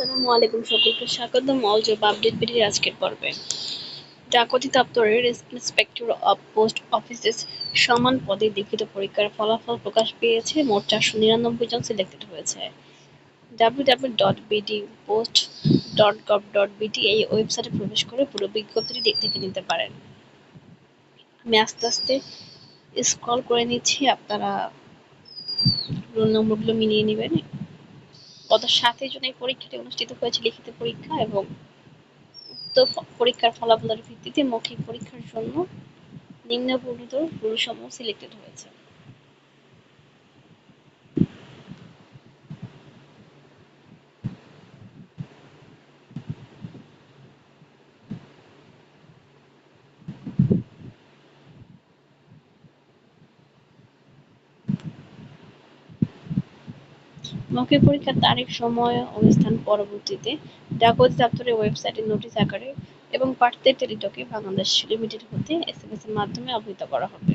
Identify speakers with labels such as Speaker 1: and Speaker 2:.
Speaker 1: আসসালামু আলাইকুম সকলকে স্বাগতম অল জব আপডেট ভিডিওর আজকের পর্বে। ডাক অধিদপ্তরের ইন্সপেক্টর অফ পোস্ট অফিসেস সমান পদে লিখিত পরীক্ষার ফলাফল প্রকাশ পেয়েছে। মোট চারশো নিরানব্বই জন সিলেক্টেড হয়েছে। W dot BD post dot gov dot BD এই ওয়েবসাইটে প্রবেশ করে পুরো বিজ্ঞপ্তিটি দেখে নিতে পারেন। আমি আস্তে আস্তে স্ক্রল করে নিচ্ছি, আপনারা রোল নম্বরগুলো মিলিয়ে নেবেন। গত সাতই জুন এই পরীক্ষাটি অনুষ্ঠিত হয়েছে লিখিত পরীক্ষা এবং উক্ত পরীক্ষার ফলাফলের ভিত্তিতে মৌখিক পরীক্ষার জন্য নিম্নবর্ণিত গুরুসমূহ সিলেক্টেড হয়েছে। মৌখিক পরীক্ষার তারিখ, সময় ও স্থান পরবর্তীতে ডাক দপ্তরের ওয়েবসাইটে নোটিশ আকারে এবং প্রার্থীদের টেলিটকে বাংলাদেশ লিমিটেড হতে এসএমএস এর মাধ্যমে অবহিত করা হবে।